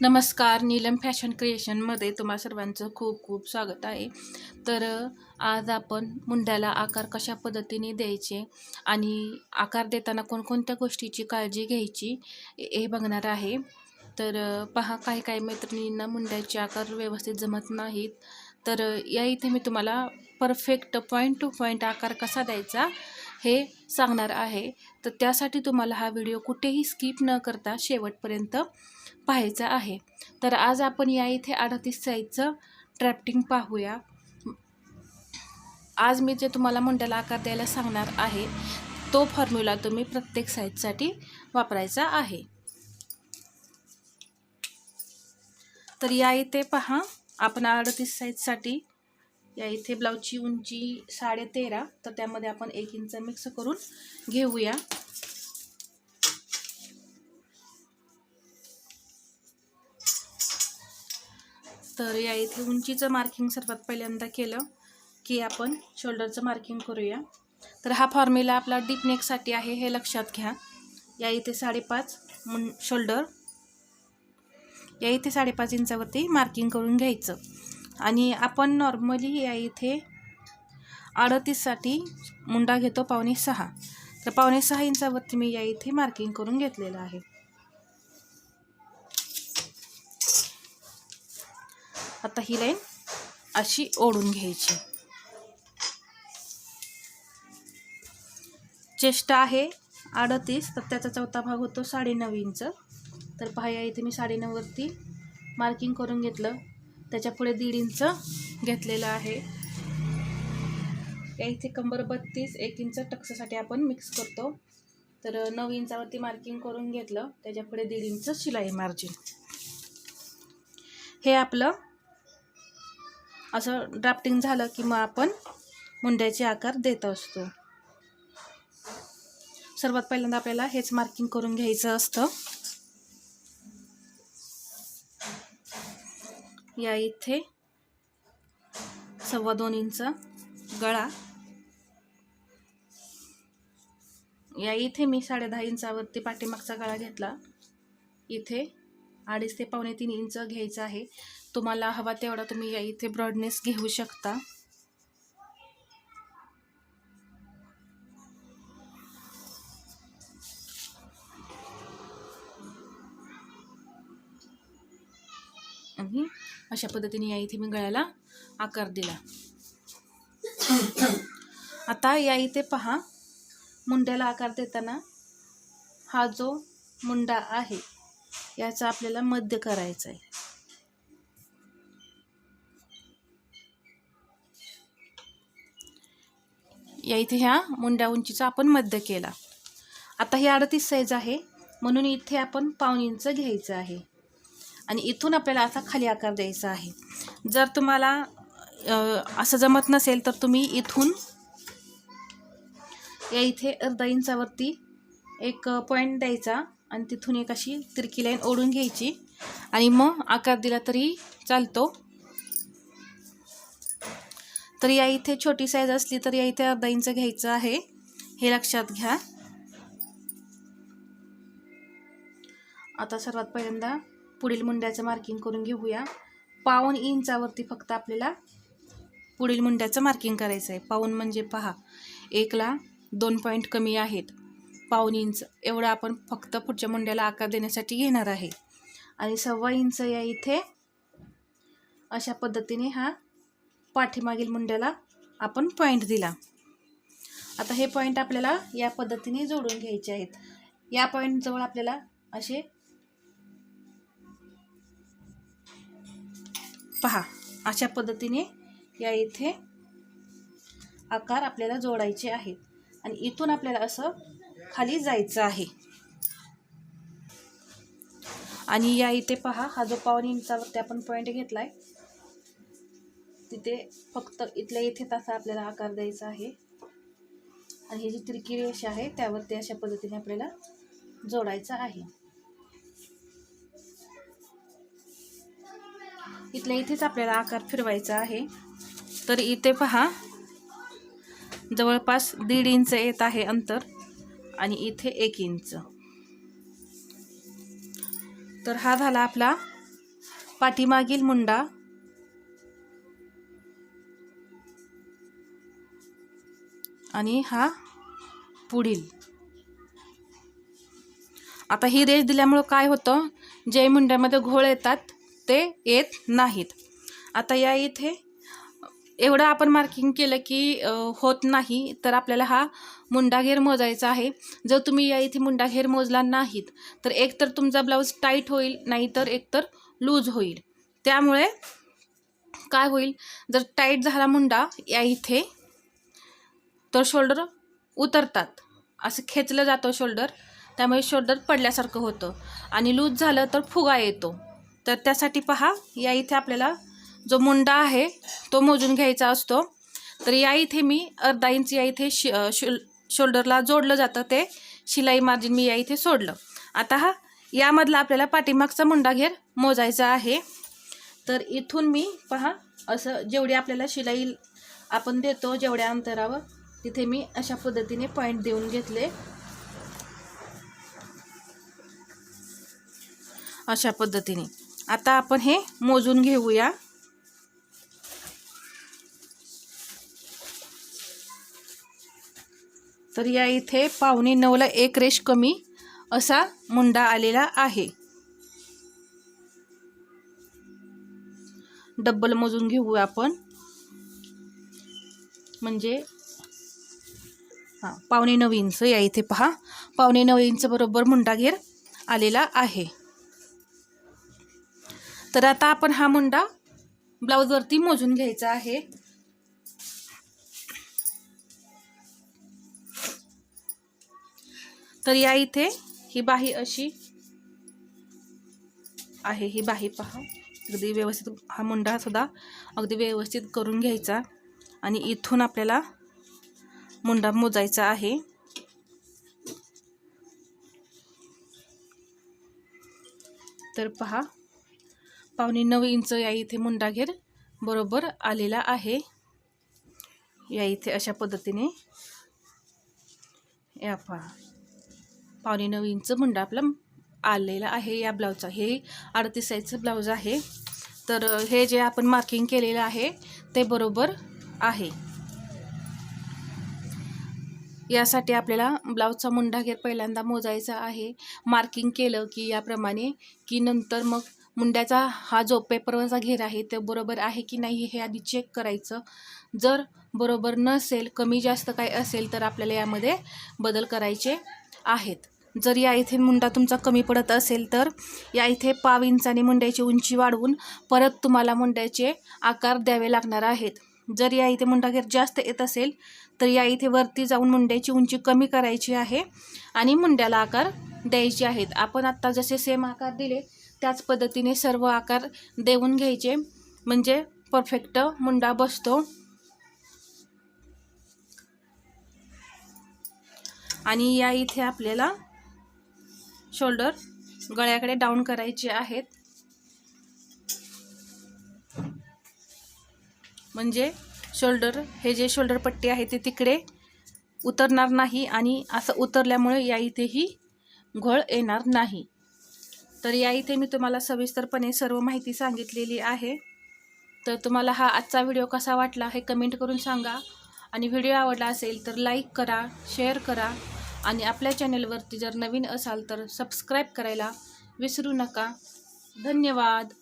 नमस्कार नीलम फॅशन क्रिएशनमध्ये तुम्हा सर्वांचं खूप खूप स्वागत आहे. तर आज आपण मुंड्याला आकार कशा पद्धतीने द्यायचे आणि आकार देताना कोणकोणत्या गोष्टीची काळजी घ्यायची हे बघणार आहे. तर पहा काही काही मैत्रिणींना मुंड्याचे आकार व्यवस्थित जमत नाहीत. तर या इथे मी तुम्हाला परफेक्ट पॉईंट टू पॉईंट आकार कसा द्यायचा हे सांगणार आहे. तर त्यासाठी तुम्हाला हा व्हिडिओ कुठेही स्किप न करता शेवटपर्यंत पाहायचा आहे. तर आज आपण या इथे अडतीस साईजचं ट्रॅप्टिंग पाहूया. आज मी जे तुम्हाला मुंड्याला आकार द्यायला सांगणार आहे तो फॉर्म्युला तुम्ही प्रत्येक साईजसाठी वापरायचा आहे. तर या इथे पहा आपण अडतीस साईजसाठी या इथे ब्लाऊजची उंची साडे तेरा तर त्यामध्ये आपण एक इंच मिक्स करून घेऊया. तर या इथे उंचीचं मार्किंग सर्वात पहिल्यांदा केलं की आपण शोल्डरचं मार्किंग करूया. तर हा फॉर्म्युला आपला डीप नेकसाठी आहे हे लक्षात घ्या. या इथे साडेपाच मुं शोल्डर या इथे साडेपाच इंचावरती मार्किंग करून घ्यायचं. आणि आपण नॉर्मली या इथे अडतीससाठी मुंडा घेतो पावणे सहा. तर पावणे सहा इंचावरती मी या इथे मार्किंग करून घेतलेलं आहे. आता ही लाईन अशी ओढून घ्यायची. चेष्ट आहे अडतीस तर त्याचा चौथा भाग होतो साडेनऊ इंच. तर पहा इथे मी साडेनऊवरती मार्किंग करून घेतलं. त्याच्या पुढे दीड इंच घेतलेलं आहे. या इथे कंबर बत्तीस एक इंच टक्सासाठी आपण मिक्स करतो. तर नऊ इंचावरती मार्किंग करून घेतलं. त्याच्या पुढे दीड इंच शिलाई मार्जिन हे आपलं असं ड्राफ्टिंग झालं की मग आपण मुंड्याचे आकार देत असतो. सर्वात पहिल्यांदा आपल्याला हेच मार्किंग करून घ्यायचं असतं. या इथे सव्वा दोन इंच गळा. या इथे मी साडे दहा इंचावरती पाठीमागचा गळा घेतला. इथे अडीच ते पावणे तीन इंच घ्यायचं आहे. तुम्हाला हवा तेवढा तुम्ही या इथे ब्रॉडनेस घेऊ शकता. आणि अशा पद्धतीने या इथे मी गळ्याला आकार दिला. आता या इथे पहा मुंड्याला आकार देताना हा जो मुंडा आहे याचा आपल्याला मध्य करायचा आहे. या इथे ह्या मुंड्या उंचीचा आपण मध्य केला. आता ही अडतीस साईज आहे. म्हणून इथे आपण पाऊन इंच घ्यायचं आहे. आणि इथून आपल्याला असा खाली आकार द्यायचा आहे. जर तुम्हाला असं जमत नसेल तर तुम्ही इथून या इथे अर्धा इंचावरती एक पॉईंट द्यायचा आणि तिथून एक अशी तिरकी लाईन ओढून घ्यायची. आणि मग आकार दिला तरी चालतो. तर या इथे छोटी साईज असली तर या इथे अर्धा इंच घ्यायचं आहे. हे लक्षात घ्या. आता सर्वात पहिल्यांदा पुढील मुंड्याचं मार्किंग करून घेऊया. पाऊन इंचावरती फक्त आपल्याला पुढील मुंड्याचं मार्किंग करायचं आहे. पाऊन म्हणजे पहा एकला दोन पॉईंट कमी आहेत. पाऊन इंच एवढं आपण फक्त पुढच्या मुंड्याला आकार देण्यासाठी घेणार आहे. आणि सव्वा इंच या इथे अशा पद्धतीने हा पाठीमागील मुंड्याला आपण पॉईंट दिला. आता हे पॉईंट आपल्याला या पद्धतीने जोडून घ्यायचे आहेत. या पॉईंटजवळ आपल्याला असे पहा अशा पद्धतीने या इथे आकार आपल्याला जोडायचे आहेत. आणि इथून आपल्याला असं खाली जायचं आहे. आणि या इथे पहा हा जो पावन इंचावरती आपण पॉईंट घेतला आहे तिथे फक्त इथल्या इथे तसा आपल्याला आकार द्यायचा आहे. आणि ही जी तिरकी रेषा आहे त्यावरती अशा पद्धतीने आपल्याला जोडायचं आहे. इथल्या इथेच आपल्याला आकार फिरवायचा आहे. तर इथे पहा जवळपास दीड इंच येत आहे अंतर आणि इथे एक इंच. तर हा झाला आपला पाठीमागील मुंडा. आणि हा पुढील. आता ही रेष दिल्यामुळं काय होतं? जे मुंड्यामध्ये घोळ येतात ते येत नाहीत. आता या इथे एवढं आपण मार्किंग केलं की होत नाही तर आपल्याला हा मुंडाघेर मोजायचा आहे. जर तुम्ही या इथे मुंडाघेर मोजला नाहीत तर एकतर तुमचा ब्लाऊज टाईट होईल नाहीतर एकतर लूज होईल. त्यामुळे काय होईल? जर टाईट झाला मुंडा या इथे तर शोल्डर उतरतात. असं खेचलं जातं शोल्डर त्यामुळे शोल्डर पडल्यासारखं होतं. आणि लूज झालं तर फुगा येतो. तर त्यासाठी पहा या इथे आपल्याला जो मुंडा आहे तो मोजून घ्यायचा असतो. तर या इथे मी अर्धा इंच या इथे शि शोल शोल्डरला जोडलं जातं ते. शिलाई मार्जिन मी या इथे सोडलं. आता हा यामधला आपल्याला पाठीमागचा मुंडा घेर मोजायचा आहे. तर इथून मी पहा असं जेवढी आपल्याला शिलाई आपण देतो जेवढ्या अंतरावर तिथे मी अशा पद्धतीने पॉईंट देऊन घेतले. अशा पद्धतीने. आता आपण हे मोजून घेऊया. तर या इथे पावणे नऊला एक रेश कमी असा मुंडा आलेला आहे. डब्बल मोजून घेऊ आपण. म्हणजे हां पावणे नऊ इंच या इथे पहा. पावणे नऊ इंच बरोबर मुंडा घेर आलेला आहे. तर आता आपण हा मुंडा ब्लाऊजवरती मोजून घ्यायचा आहे. तर या इथे ही बाही अशी आहे ही बाही पहा. अगदी व्यवस्थित हा मुंडा सुद्धा अगदी व्यवस्थित करून घ्यायचा. आणि इथून आपल्याला मुंडा मोजायचा आहे. तर पहा पावणे नऊ इंच या इथे मुंडा घेर बरोबर आलेला आहे. या इथे अशा पद्धतीने. या पहा पावणे नऊ इंच मुंडा आपला आलेला आहे या ब्लाऊजचा. हे अडतीस साईजचं ब्लाऊज आहे. तर हे जे आपण मार्किंग केलेलं आहे ते बरोबर आहे. यासाठी आपल्याला ब्लाऊजचा मुंडा घेर पहिल्यांदा मोजायचा आहे. मार्किंग केलं की याप्रमाणे की नंतर मग मुंड्याचा हा जो पेपरवरचा घेर आहे ते बरोबर आहे की नाही हे आधी चेक करायचं. जर बरोबर नसेल कमी जास्त काय असेल तर आपल्याला यामध्ये बदल करायचे आहेत. जर या इथे मुंडा तुमचा कमी पडत असेल तर या इथे पाव इंचाने मुंड्याची उंची वाढवून परत तुम्हाला मुंड्याचे आकार द्यावे लागणार आहेत. जर या इथे मुंडा घेर जास्त येत असेल तर या इथे वरती जाऊन मुंड्याची उंची कमी करायची आहे आणि मुंड्याला आकार द्यायचे आहेत. आपण आत्ता जसे सेम आकार दिले त्याच पद्धतीने सर्व आकार देऊन घ्यायचे. म्हणजे परफेक्ट मुंडा बसतो. आणि या इथे आपल्याला शोल्डर गळ्याकडे डाऊन करायचे आहेत. म्हणजे शोल्डर हे जे शोल्डर पट्टी आहे ते तिकडे उतरणार नाही आणि असं उतरल्यामुळे या इथेही घोळ येणार नाही. तर या इथे मी तुम्हाला सविस्तरपणे सर्व माहिती सांगितलेली आहे. तर तुम्हाला हा आजचा व्हिडिओ कसा वाटला हे कमेंट करून सांगा. आणि व्हिडिओ आवडला असेल तर लाईक करा शेअर करा. आणि आपल्या चॅनलवरती जर नवीन असाल तर सबस्क्राईब करायला विसरू नका. धन्यवाद.